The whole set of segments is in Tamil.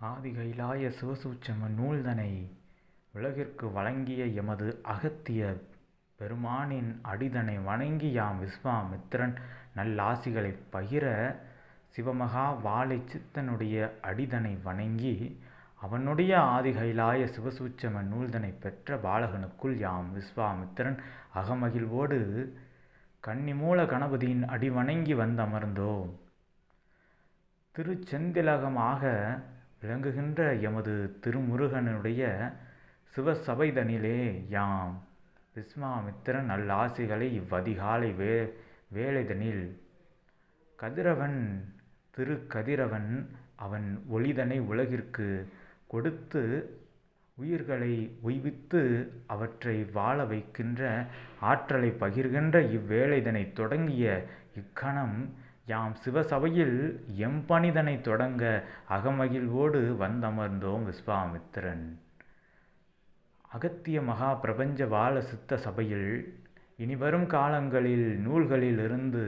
ஆதிகைலாய சிவசூச்சம நூல்தனை உலகிற்கு வழங்கிய எமது அகத்திய பெருமானின் அடிதனை வணங்கி யாம் விஸ்வாமித்திரன் நல்லாசிகளை பகிர சிவமகா வாழை சித்தனுடைய அடிதனை வணங்கி அவனுடைய ஆதிகைலாய சிவசூச்சம நூல்தனை பெற்ற பாலகனுக்குள் யாம் விஸ்வாமித்திரன் அகமகிழ்வோடு கன்னிமூல கணபதியின் அடிவணங்கி வந்தமர்ந்தோம். திருச்செந்திலகமாக விளங்குகின்ற எமது திருமுருகனுடைய சிவசபைதனிலே யாம். விஸ்வாமித்திரன் நல்லாசிகளை இவ்வதிகாலை வே வேலைதனில் கதிரவன் திரு கதிரவன் அவன் ஒளிதனை உலகிற்கு கொடுத்து உயிர்களை உய்வித்து அவற்றை வாழ வைக்கின்ற ஆற்றலை பகிர்கின்ற இவ்வேளைதனைத் தொடங்கிய இக்கணம் யாம் சிவசபையில் எம்பணிதனைத் தொடங்க அகமகிழ்வோடு வந்தமர்ந்தோம் விஸ்வாமித்திரன். அகத்திய மகா பிரபஞ்ச வாழ சித்த சபையில் இனிவரும் காலங்களில் நூல்களிலிருந்து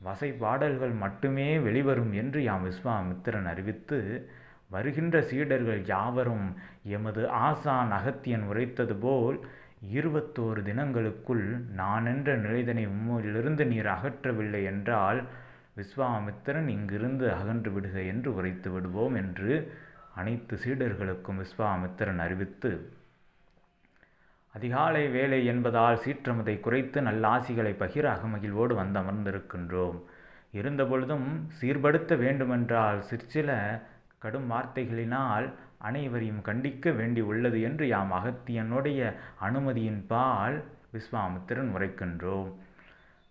வசைபாடல்கள் மட்டுமே வெளிவரும் என்று யாம் விஸ்வாமித்திரன் அறிவித்து வருகின்ற சீடர்கள் யாவரும் எமது ஆசான் அகத்தியன் உரைத்தது போல் இருபத்தோரு தினங்களுக்குள் நானென்ற நிலைதனை உம்மிலிருந்து நீர் அகற்றவில்லை என்றால் விஸ்வாமித்திரன் இங்கிருந்து அகன்று விடுக என்று உரைத்து விடுவோம் என்று அனைத்து சீடர்களுக்கும் விஸ்வாமித்திரன் அறிவித்து அதிகாலை வேளை என்பதால் சீற்றமதை குறைத்து நல்லாசிகளைப் பகிர அகமகிழ்வோடு வந்தமர்ந்திருக்கின்றோம். இருந்தபொழுதும் சீர்படுத்த வேண்டுமென்றால் சிற்சில கடும் வார்த்தைகளினால் அனைவரையும் கண்டிக்க வேண்டி உள்ளது என்று யாம் அகத்தியனுடைய அனுமதியின்பால் விஸ்வாமித்திரன் உரைக்கின்றோம்.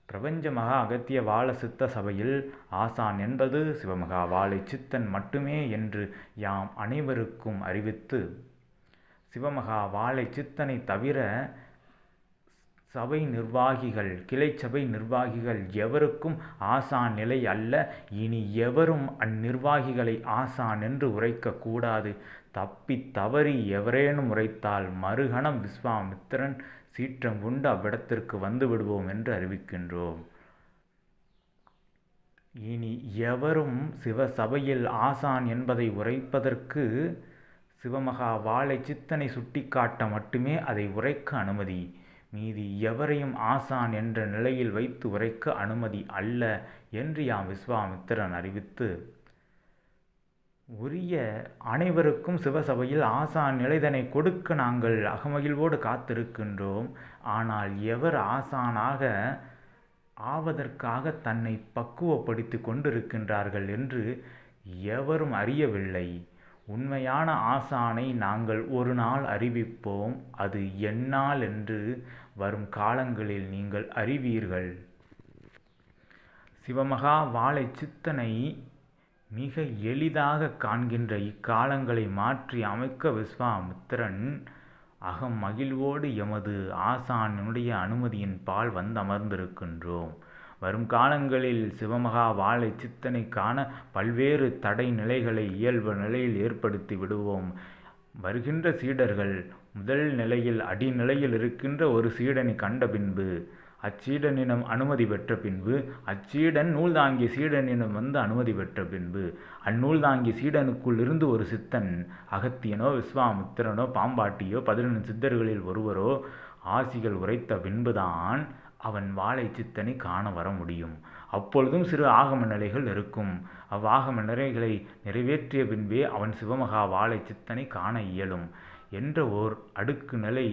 பிரபஞ்ச மகா அகத்திய வாழ சித்த சபையில் ஆசான் என்பது சிவமகா வாழை சித்தன் மட்டுமே என்று யாம் அனைவருக்கும் அறிவித்து சிவமகா வாழை சித்தனைத் தவிர சபை நிர்வாகிகள் கிளைச்சபை நிர்வாகிகள் எவருக்கும் ஆசான் நிலை அல்ல இனி எவரும் அந்நிர்வாகிகளை ஆசான் என்று உரைக்கக்கூடாது தப்பித் தவறி எவரேனும் உரைத்தால் மறுகணம் விஸ்வாமித்திரன் சீற்றம் உண்டு அவ்விடத்திற்கு வந்து விடுவோம் என்று அறிவிக்கின்றோம். இனி எவரும் சிவசபையில் ஆசான் என்பதை உரைப்பதற்கு சிவமகா வாழை சித்தனை சுட்டிக்காட்ட மட்டுமே அதை உரைக்க அனுமதி. மீதி எவரையும் ஆசான் என்ற நிலையில் வைத்து உரைக்க அனுமதி அல்ல என்று யாம் விஸ்வாமித்திரன் அறிவித்து உரிய அனைவருக்கும் சிவசபையில் ஆசான் நிலைதனைக் கொடுக்க நாங்கள் அகமகிழ்வோடு காத்திருக்கின்றோம். ஆனால் எவர் ஆசானாக ஆவதற்காகத் தன்னை பக்குவப்படுத்திக் கொண்டிருக்கின்றார்கள் என்று எவரும் அறியவில்லை. உண்மையான ஆசானை நாங்கள் ஒரு நாள் அறிவிப்போம். அது எந்நாள் என்று வரும் காலங்களில் நீங்கள் அறிவீர்கள். சிவமகா வாழை சித்தனை மிக எளிதாக காண்கின்ற இக்காலங்களை மாற்றி அமைக்க விஸ்வாமித்திரன் அகம் மகிழ்வோடு எமது ஆசானினுடைய அனுமதியின்பால் வந்தமர்ந்திருக்கின்றோம். வரும் காலங்களில் சிவமகா வாழை சித்தனைக்கான பல்வேறு தடை நிலைகளை இயல்பு நிலையில் ஏற்படுத்தி விடுவோம். வருகின்ற சீடர்கள் முதல் நிலையில் அடிநிலையில் இருக்கின்ற ஒரு சீடனை கண்ட பின்பு அச்சீடனிடம் அனுமதி பெற்ற பின்பு அச்சீடன் நூல்தாங்கிய சீடனிடம் வந்து அனுமதி பெற்ற பின்பு அந்நூல்தாங்கிய சீடனுக்குள் இருந்து ஒரு சித்தன் அகத்தியனோ விஸ்வாமுத்திரனோ பாம்பாட்டியோ பதினெண் சித்தர்களில் ஒருவரோ ஆசிகள் உரைத்த பின்புதான் அவன் வாழை சித்தனை காண வர முடியும். அப்பொழுதும் சிறு ஆகம நிலைகள் இருக்கும். அவ்வாகம நிலைகளை நிறைவேற்றிய பின்பே அவன் சிவமகா வாழை சித்தனை காண இயலும் என்ற ஓர் அடுக்கு நிலை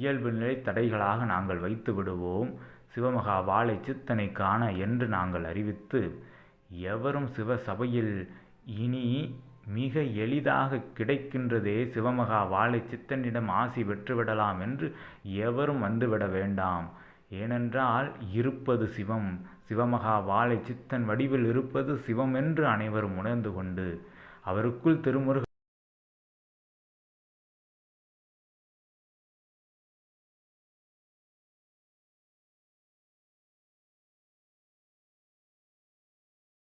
இயல்பு நிலை தடைகளாக நாங்கள் வைத்து விடுவோம். சிவமகா வாழை சித்தனை காண என்று நாங்கள் அறிவித்து எவரும் சிவ சபையில் இனி மிக எளிதாக கிடைக்கின்றதே சிவமகா வாழை சித்தனிடம் ஆசி பெற்றுவிடலாம் என்று எவரும் வந்துவிட வேண்டாம். ஏனென்றால் இருப்பது சிவம். சிவமகா வாழை சித்தன் வடிவில் இருப்பது சிவம் என்று அனைவரும் உணர்ந்து கொண்டு அவருக்குள் திருமுருக